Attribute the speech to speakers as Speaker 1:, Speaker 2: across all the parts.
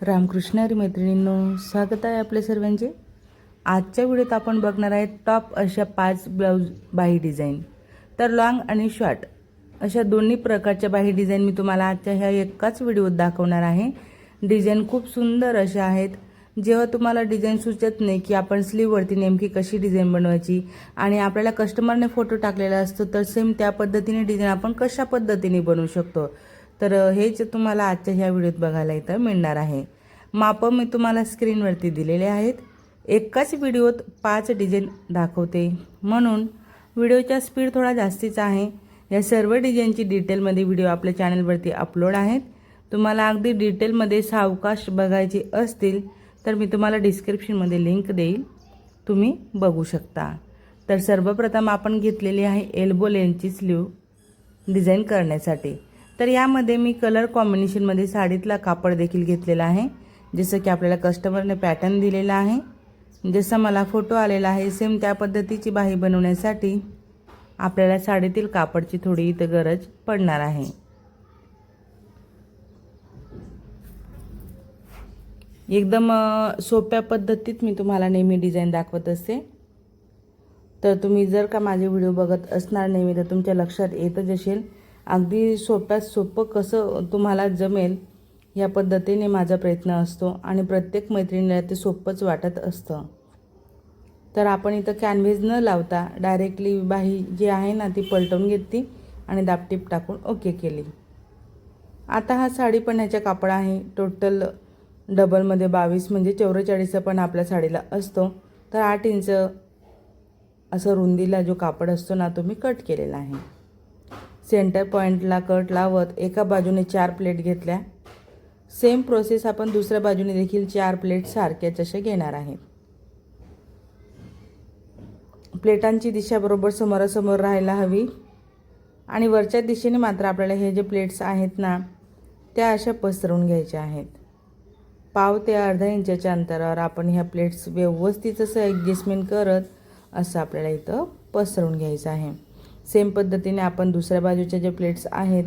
Speaker 1: रामकृष्ण हरी मैत्रिणींनो स्वागत आहे आपल्या सर्वांचे. आजच्या व्हिडिओत आपण बघणार आहे टॉप अशा पाच ब्लाऊज बाही डिझाईन. तर लॉंग आणि शॉर्ट अशा दोन्ही प्रकारच्या बाही डिझाईन मी तुम्हाला आजच्या ह्या एकाच व्हिडिओत दाखवणार आहे. डिझाईन खूप सुंदर अशा आहेत. जेव्हा तुम्हाला डिझाईन सुचत नाही की आपण स्लीववरती नेमकी कशी डिझाईन बनवायची आणि आपल्याला कस्टमरने फोटो टाकलेला असतो तर सेम त्या पद्धतीने डिझाईन आपण कशा पद्धतीने बनवू शकतो. तर हेच तुम्हाला आजच्या ह्या व्हिडिओत बघायला इथं मिळणार आहे. मापं मी तुम्हाला स्क्रीनवरती दिलेले आहेत. एकाच व्हिडिओत पाच डिझाईन दाखवते. म्हणून व्हिडिओचा स्पीड थोडा जास्तीचा आहे. या सर्व डिझाईनची डिटेलमध्ये व्हिडिओ आपल्या चॅनलवरती अपलोड आहेत. तुम्हाला अगदी डिटेलमध्ये सावकाश बघायचे असतील तर मी तुम्हाला डिस्क्रिप्शनमध्ये लिंक देईल. तुम्ही बघू शकता. तर सर्वप्रथम आपण घेतलेली आहे एल्बो लेनची स्लीव डिझाईन करण्यासाठी. तर यामध्ये मी कलर कॉम्बिनेशनमध्ये साडीतला कापड देखील घेतलेला आहे. जसं की आपल्याला कस्टमरने पॅटर्न दिलेला आहे. जसं मला फोटो आलेला आहे सेम त्या पद्धतीची बाही बनवण्यासाठी आपल्याला साडीतील कापडची थोडी इथं गरज पडणार आहे. एकदम सोप्या पद्धतीत मी तुम्हाला नेहमी डिझाईन दाखवत असते. तर तुम्ही जर का माझे व्हिडिओ बघत असणार नेहमी तर तुमच्या लक्षात येतच असेल. अगदी सोप्यात सोपं कसं तुम्हाला जमेल या पद्धतीने माझा प्रयत्न असतो आणि प्रत्येक मैत्रिणीला ते सोपंच वाटत असतं. तर आपण इथं कॅनव्हेज न लावता डायरेक्टली बाही जी आहे ना ती पलटवून घेतली आणि दापटीप टाकून ओके केली. आता हा साडी पण्याचा कापड आहे. टोटल डबलमध्ये बावीस म्हणजे चौवेचाळीसचा पण आपल्या साडीला असतो. तर आठ इंच असं रुंदीला जो कापड असतो ना तो मी कट केलेला आहे. सेंटर पॉईंटला कट लावत एका बाजूने चार प्लेट घेतल्या. सेम प्रोसेस आपण दुसऱ्या बाजूने देखील चार प्लेट सारख्याच असे घेणार आहेत प्लेटांची दिशा बरोबर समोरासमोर राहायला हवी. आणि वरच्या दिशेने मात्र आपल्याला हे जे प्लेट्स आहेत ना त्या अशा पसरवून घ्यायच्या आहेत. पाव ते अर्धा इंचाच्या अंतरावर आपण ह्या प्लेट्स व्यवस्थित असं ॲडजस्टमेंट करत असं आपल्याला इथं पसरवून घ्यायचं आहे. सेम पद्धतीने आपण दुसऱ्या बाजूच्या ज्या प्लेट्स आहेत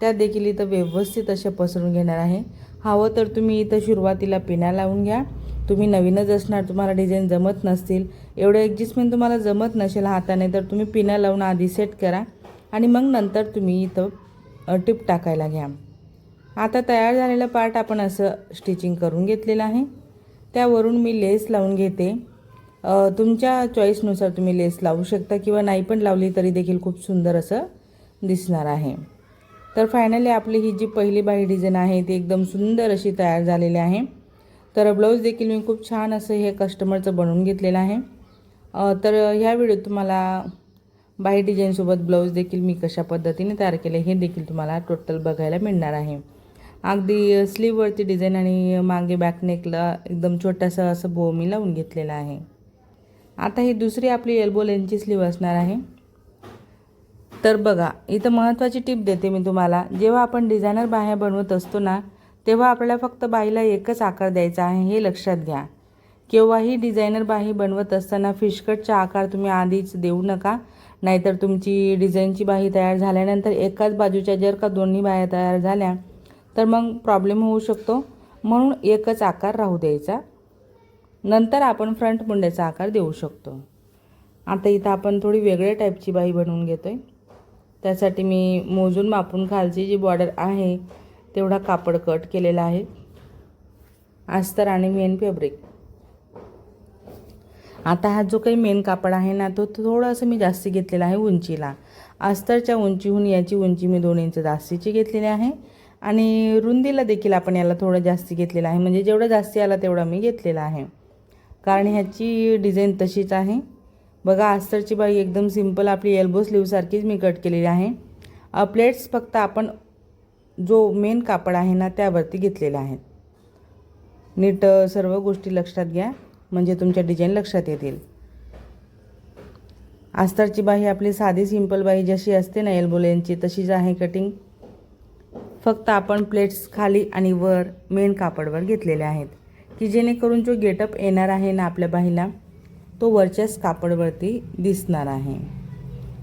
Speaker 1: त्या देखील इथं व्यवस्थित अशा पसरून घेणार आहे. हवं तर तुम्ही इथं सुरुवातीला पिना लावून घ्या. तुम्ही नवीनच असणार तुम्हाला डिझाईन जमत नसतील. एवढं ॲडजस्टमेंट तुम्हाला जमत नसेल हाताने तर तुम्ही पिना लावून आधी सेट करा आणि मग नंतर तुम्ही इथं टिप टाकायला घ्या. आता तयार झालेलं पार्ट आपण असं स्टिचिंग करून घेतलेलं आहे. त्यावरून मी लेस लावून घेते. तुमच्या चॉईसनुसार तुम्ही लेस लावू शकता किंवा नाही पण लावली तरी देखील खूप सुंदर असं दिसणार आहे. तर फायनली आपली ही जी पहिली बाही डिझाईन आहे ती एकदम सुंदर अशी तयार झालेली आहे. तर ब्लाऊज देखील मी खूप छान असं हे कस्टमरचं बनवून घेतलेलं आहे. तर ह्या व्हिडिओत तुम्हाला बाही डिझाईनसोबत ब्लाऊज देखील मी कशा पद्धतीने तयार केले हे देखील तुम्हाला टोटल बघायला मिळणार आहे. अगदी स्लीववरती डिझाईन आणि मागे बॅकनेकला एकदम छोटासा असं बो मी लावून घेतलेला आहे. आता ही दुसरी आपली एल्बो लेनची स्लीव असणार आहे. तर बघा इथं महत्त्वाची टिप देते मी तुम्हाला. जेव्हा आपण डिझायनर बाह्या बनवत असतो ना तेव्हा आपल्याला फक्त बाईला एकच आकार द्यायचा आहे हे लक्षात घ्या. केव्हाही डिझायनर बाही बनवत असताना फिशकटचा आकार तुम्ही आधीच देऊ नका. नाहीतर तुमची डिझाईनची बाही तयार झाल्यानंतर एकाच बाजूच्या जर का दोन्ही बाह्या तयार झाल्या तर मग प्रॉब्लेम होऊ शकतो. म्हणून एकच आकार राहू द्यायचा. नंतर आपण फ्रंट मुंड्याचा आकार देऊ शकतो. आता इथं आपण थोडी वेगळ्या टाईपची बाई बनवून घेतो आहे त्यासाठी मी मोजून मापून खालची जी बॉर्डर आहे तेवढा कापड कट केलेला आहे. अस्तर आणि मेन फॅब्रिक. आता हा जो काही मेन कापड आहे ना तो थोडंसं मी जास्ती घेतलेला आहे उंचीला. अस्तरच्या उंचीहून याची उंची मी दोन इंच जास्तीची घेतलेली आहे. आणि रुंदीला देखील आपण याला थोडं जास्ती घेतलेलं आहे. म्हणजे जेवढं जास्ती आला तेवढा मी घेतलेला आहे. कारण ह्याची डिझाईन तशीच आहे. बघा अस्तरची बाई एकदम सिंपल आपली एल्बो स्लीवसारखीच मी कट केलेली आहे. प्लेट्स फक्त आपण जो मेन कापड आहे ना त्यावरती घेतलेला आहे. नीट सर्व गोष्टी लक्षात घ्या म्हणजे तुमच्या डिझाईन लक्षात येतील. अस्तरची बाही आपली साधी सिंपल बाही जशी असते ना एल्बोलेनची तशीच आहे कटिंग फक्त आपण प्लेट्स खाली आणि वर मेन कापडवर घेतलेल्या आहेत. की जेणेकरून जो गेटअप येणार आहे ना आपल्या बाईला तो वरच्याच कापडवरती दिसणार आहे.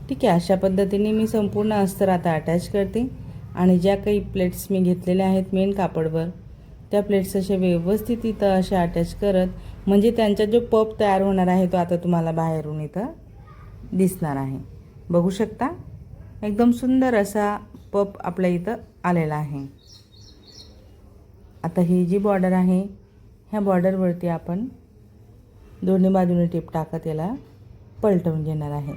Speaker 1: ठीक आहे अशा पद्धतीने मी संपूर्ण अस्तर आता अटॅच करते आणि ज्या काही प्लेट्स मी घेतलेल्या आहेत मेन कापडवर त्या प्लेट्स अशा व्यवस्थित इथं अशा अटॅच करत म्हणजे त्यांचा जो पप तयार होणार आहे तो आता तुम्हाला बाहेरून इथं दिसणार आहे. बघू शकता? एकदम सुंदर असा पप आपल्या इथं आलेला आहे. आता ही जी बॉर्डर आहे ह्या बॉर्डरवरती आपण दोन्ही बाजूने टिप टाकत याला पलटवून घेणार आहे.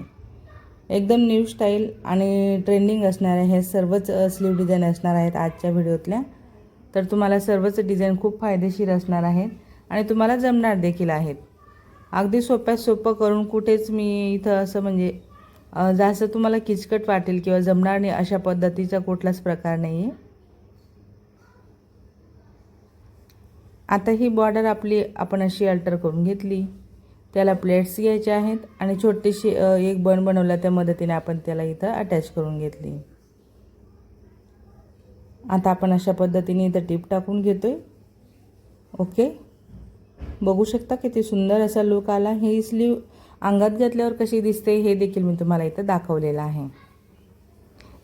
Speaker 1: एकदम न्यू स्टाईल आणि ट्रेंडिंग असणाऱ्या हे सर्वच स्लीव डिझाईन असणार आहेत आजच्या व्हिडिओतल्या. तर तुम्हाला सर्वच डिझाईन खूप फायदेशीर असणार आहेत आणि तुम्हाला जमणार देखील आहेत. अगदी सोप्यात सोपं करून कुठेच मी इथं असं म्हणजे जास्त तुम्हाला किचकट वाटेल किंवा जमणार नाही अशा पद्धतीचा कुठलाच प्रकार नाही आहे आता ही बॉर्डर आपली आपण अशी अल्टर करून घेतली. त्याला प्लेट्स घ्यायचे आहेत आणि छोटीशी एक बन बनवला त्या मदतीने आपण त्याला इथं अटॅच करून घेतली. आता आपण अशा पद्धतीने इथं टीप टाकून घेतो ओके? बघू शकता किती सुंदर असा लुक आला. ही स्लीव अंगात घातल्यावर कशी दिसते हे देखील मी तुम्हाला इथं दाखवलेलं आहे.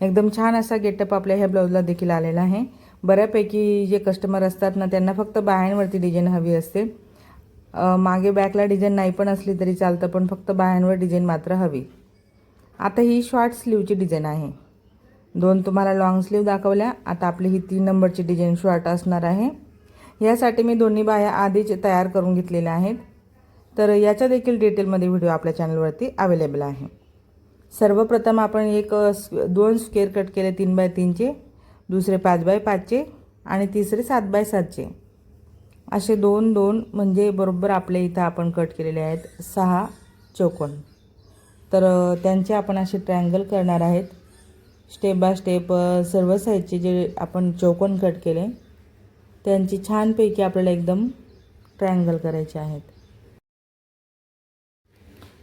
Speaker 1: एकदम छान असा गेटअप आपल्या ह्या ब्लाऊजला देखील आलेला आहे. बऱ्यापैकी जे कस्टमर असतात ना त्यांना फक्त बाह्यांवरती डिझाईन हवी असते. मागे बॅकला डिझाईन नाही पण असली तरी चालतं पण फक्त बाह्यांवर डिझाईन मात्र हवी. आता ही शॉर्ट स्लीवची डिझाईन आहे. दोन तुम्हाला लॉंग स्लीव दाखवल्या. आता आपली ही तीन नंबरची डिझाईन शॉर्ट असणार आहे. यासाठी मी दोन्ही बाह्या आधीच तयार करून घेतलेल्या आहेत. तर याच्या देखील डिटेलमध्ये व्हिडिओ आपल्या चॅनलवरती अवेलेबल आहे. सर्वप्रथम आपण एक स्क्वे- दोन स्क्वेअर कट केले तीन बाय तीनचे. दुसरे पाच बाय पाचचे आणि तिसरे सात बाय सातचे. असे दोन दोन म्हणजे बरोबर आपल्या इथं आपण कट केलेले आहेत सहा चौकोन. तर त्यांचे आपण असे ट्रायंगल करणार आहेत. स्टेप बाय स्टेप सर्व साईजचे जे आपण चौकोन कट केले त्यांची छानपैकी आपल्याला एकदम ट्रायंगल करायचे आहेत.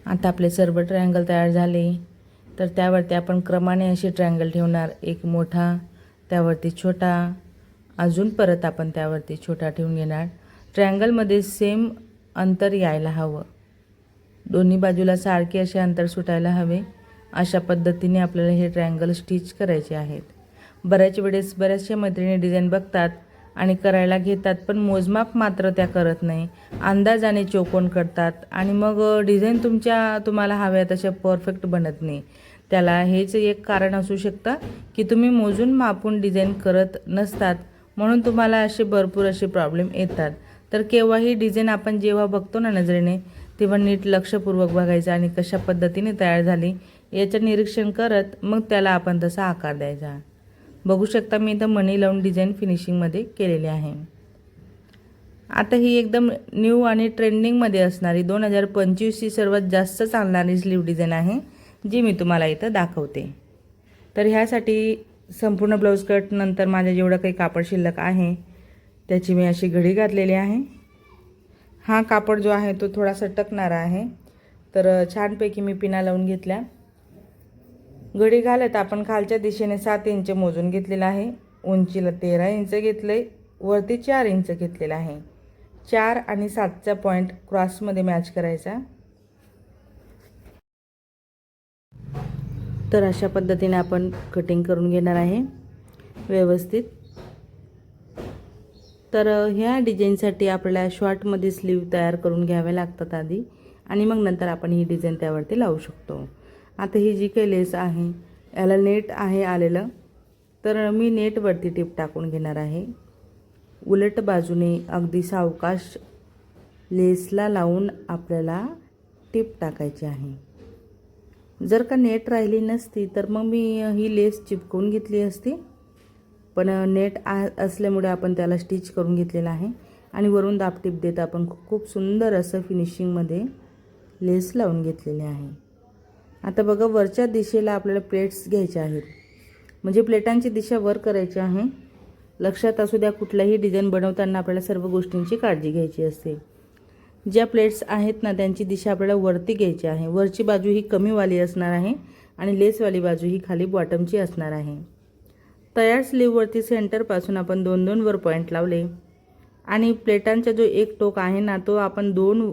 Speaker 1: आता आपले सर्व ट्रायंगल तयार झाले. तर त्यावरती आपण क्रमाने असे ट्रायंगल ठेवणार. एक मोठा त्यावरती छोटा अजून परत आपण त्यावरती छोटा ठेवून घेणार. ट्रँगलमध्ये सेम अंतर यायला हवं. दोन्ही बाजूला सारखे असे अंतर सुटायला हवे. अशा पद्धतीने आपल्याला हे ट्रँगल स्टिच करायचे आहेत. बऱ्याच वेळेस बऱ्याचशा मैत्रिणी डिझाईन बघतात आणि करायला घेतात पण मोजमाप मात्र त्या करत नाही. अंदाजाने चौकोन करतात आणि मग डिझाईन तुमच्या तुम्हाला हव्या तशा परफेक्ट बनत नाही. त्याला हेच एक कारण असू शकतं की तुम्ही मोजून मापून डिझाईन करत नसतात. म्हणून तुम्हाला असे भरपूर असे प्रॉब्लेम येतात. तर केव्हाही डिझाईन आपण जेव्हा बघतो ना नजरेने तेव्हा नीट लक्षपूर्वक बघायचं आणि कशा पद्धतीने तयार झाली याचं निरीक्षण करत मग त्याला आपण तसा आकार द्यायचा. बघू शकता मी इथं मनी लावून डिझाईन फिनिशिंगमध्ये केलेली आहे. आता ही एकदम न्यू आणि ट्रेंडिंगमध्ये असणारी दोन हजार पंचवीसची सर्वात जास्त चालणारी स्लीव डिझाईन आहे. जी मी तुम्हाला इथं दाखवते. तर ह्यासाठी संपूर्ण ब्लाऊज कट नंतर माझ्या जेवढं काही कापड शिल्लक आहे त्याची मी अशी घडी घातलेली आहे. हा कापड जो आहे तो थोडासा टकणारा आहे. तर छानपैकी मी पिना लावून घेतल्या. घडी घालत आपण खालच्या दिशेने सात इंच मोजून घेतलेलं आहे. उंचीला तेरा इंच घेतलं आहे वरती चार इंच घेतलेलं आहे. चार आणि सातचा पॉईंट क्रॉसमध्ये मॅच करायचा. तर अशा पद्धतीने आपण कटिंग करून घेणार आहे. व्यवस्थित. तर ह्या डिझाईनसाठी आपल्याला शॉर्टमध्ये स्लीव तयार करून घ्याव्या लागतात आधी आणि मग नंतर आपण ही डिझाईन त्यावरती लावू शकतो. आता ही जी काही लेस आहे याला नेट आहे आलेलं. तर मी नेटवरती टीप टाकून घेणार आहे. उलट बाजूने अगदी सावकाश लेसला लावून आपल्याला टिप टाकायची आहे. जर का नेट राहिली नसती तर मग मी ही लेस चिपकवून घेतली असती. पण नेट आ असल्यामुळे आपण त्याला स्टिच करून घेतलेलं आहे. आणि वरून दापटीप देत आपण खूप खूप सुंदर असं फिनिशिंगमध्ये लेस लावून घेतलेले आहे. आता बघा वरच्या दिशेला आपल्याला प्लेट्स घ्यायच्या आहेत. म्हणजे प्लेटांची दिशा वर करायची आहे. लक्षात असू द्या कुठलाही डिझाईन बनवताना आपल्याला सर्व गोष्टींची काळजी घ्यायची असते. ज्या प्लेट्स आहेत ना त्यांची दिशा आपल्याला वरती घ्यायची आहे. वरची बाजू ही कमीवाली असणार आहे आणि लेसवाली बाजू ही खाली बॉटमची असणार आहे. तयार स्लीववरती सेंटरपासून आपण दोन दोन वर पॉईंट लावले. आणि प्लेटांचा जो एक टोक आहे ना तो आपण दोन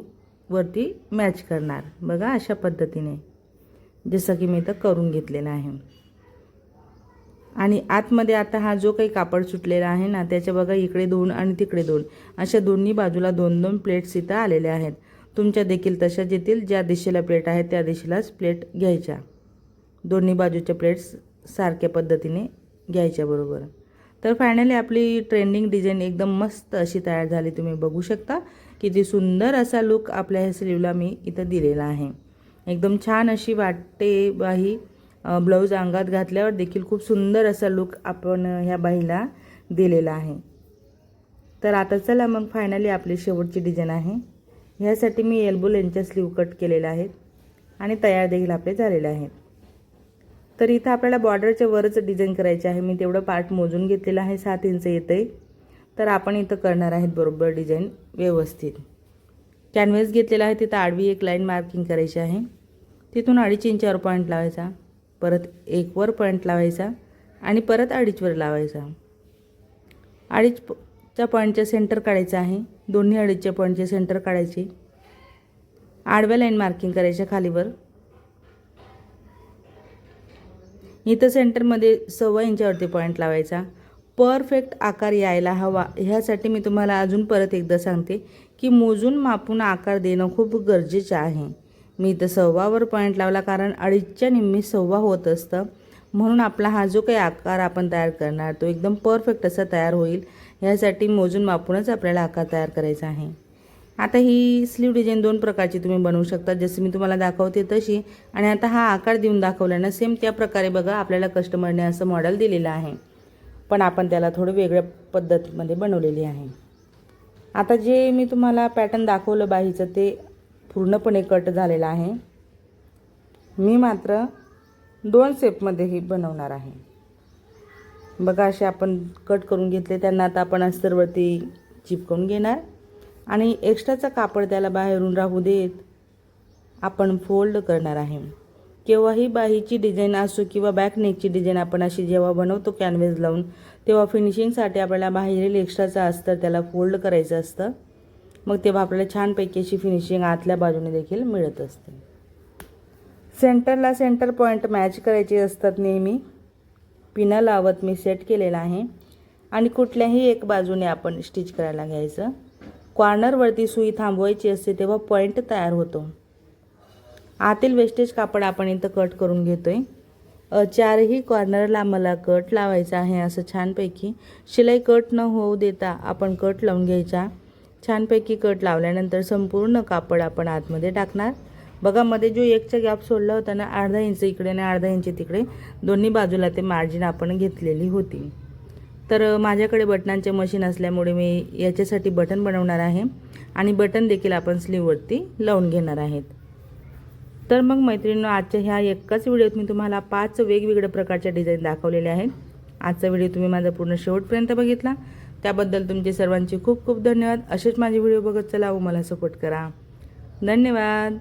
Speaker 1: वरती मॅच करणार. बघा अशा पद्धतीने. जसं की मी इथं करून घेतलेलं आहे. आणि आतमध्ये आता हा जो काही कापड सुटलेला आहे ना त्याच्या बघा इकडे दोन आणि तिकडे दोन. अशा दोन्ही बाजूला दोन दोन प्लेट्स इथं आलेल्या आहेत. तुमच्या देखील तशाच येतील ज्या दिशेला प्लेट आहे त्या दिशेलाच प्लेट घ्यायच्या. दोन्ही बाजूच्या प्लेट्स सारख्या पद्धतीने घ्यायच्या बरोबर. तर फायनली आपली ट्रेंडिंग डिझाईन एकदम मस्त अशी तयार झाली तुम्ही बघू शकता. किती सुंदर असा लुक आपल्या ह्या स्लीवला मी इथं दिलेला आहे. एकदम छान अशी वाटते बाही ब्लाऊज अंगात घातल्यावर देखील खूप सुंदर असा लुक आपण ह्या बाईला दिलेला आहे. तर आता चला मग फायनली आपली शेवटची डिझाईन आहे. ह्यासाठी मी एल्बो लेनच्या स्लीव कट केलेल्या आहेत आणि तयार देखील आपले झालेले आहेत. तर इथं आपल्याला बॉर्डरच्या वरच डिझाईन करायचे आहे. मी तेवढं पार्ट मोजून घेतलेलं आहे. सात इंच येतं आहे तर आपण इथं करणार आहेत बरोबर डिझाईन व्यवस्थित. कॅनव्हस घेतलेला आहे. तिथं आडवी एक लाईन मार्किंग करायची आहे. तिथून अडीच इंचावर पॉईंट लावायचा. परत एकवर पॉईंट लावायचा आणि परत अडीचवर लावायचा. अडीचच्या पॉईंटचे सेंटर काढायचं आहे. दोन्ही अडीचच्या पॉईंटचे सेंटर काढायचे. आडव्या लाईन मार्किंग करायच्या खालीवर. इथं सेंटरमध्ये सव्वा इंचावरती पॉईंट लावायचा. परफेक्ट आकार यायला हवा. ह्यासाठी मी तुम्हाला अजून परत एकदा सांगते की मोजून मापून आकार देणं खूप गरजेचं आहे. मी इथं सव्वावर पॉईंट लावला कारण अडीचच्या निम्मी सव्वा होत असतं. म्हणून आपला हा जो काही आकार आपण तयार करणार तो एकदम परफेक्ट असा तयार होईल. ह्यासाठी मोजून मापूनच आपल्याला आकार तयार करायचा आहे. आता ही स्लीव डिझाईन दोन प्रकारची तुम्ही बनवू शकता. जसं मी तुम्हाला दाखवते तशी. आणि आता हा आकार देऊन दाखवल्यानं सेम त्या प्रकारे बघा आपल्याला कस्टमरने असं मॉडेल दिलेलं आहे. पण आपण त्याला थोडं वेगळ्या पद्धतीमध्ये बनवलेली आहे. आता जे मी तुम्हाला पॅटर्न दाखवलं बाहीचं ते पूर्णपणे कट झालेला आहे. मी मात्र दोन सेपमध्येही बनवणार आहे. बघा असे आपण कट करून घेतले त्यांना आता आपण अस्तरवरती चिपकवून घेणार. आणि एक्स्ट्राचा कापड त्याला बाहेरून राहू देत आपण फोल्ड करणार आहे. केव्हाही बाहीची डिझाईन असो किंवा बॅकनेकची डिझाईन आपण अशी जेव्हा बनवतो कॅनव्हेस लावून तेव्हा फिनिशिंगसाठी आपल्याला बाहेरील एक्स्ट्राचं अस्तर त्याला फोल्ड करायचं असतं. मग तेव्हा आपल्याला छानपैकी अशी फिनिशिंग आतल्या बाजूने देखील मिळत असते. सेंटरला सेंटर पॉईंट मॅच करायचे असतात नेहमी. पिनं लावत मी सेट केलेला आहे. आणि कुठल्याही एक बाजूने आपण स्टिच करायला घ्यायचं. कॉर्नरवरती सुई थांबवायची असते तेव्हा पॉईंट तयार होतो. आतील वेस्टेज कापड आपण इथं कट करून घेतो आहे चारही कॉर्नरला मला कट लावायचा आहे असं छानपैकी. शिलाई कट न होऊ देता आपण कट लावून घ्यायचा. छानपैकी कट लावल्यानंतर संपूर्ण कापड आपण आतमध्ये टाकणार. बघा मध्ये जो एकचा गॅप सोडला होता ना अर्धा इंच इकडे आणि अर्धा इंच तिकडे दोन्ही बाजूला ते मार्जिन आपण घेतलेली होती. तर माझ्याकडे बटनांचे मशीन असल्यामुळे मी याच्यासाठी बटन बनवणार आहे आणि बटन देखील आपण स्लीववरती लावून घेणार आहेत. तर मग मैत्रिणींनो आजच्या ह्या एकाच व्हिडिओत मी तुम्हाला पाच वेगवेगळ्या प्रकारच्या डिझाईन दाखवलेल्या आहेत. आजचा व्हिडिओ तुम्ही माझा पूर्ण शेवटपर्यंत बघितला. त्याबद्दल तुमचे सर्वांचे खूप खूप धन्यवाद. असेच माझे व्हिडिओ बघत चला व मला सपोर्ट करा. धन्यवाद.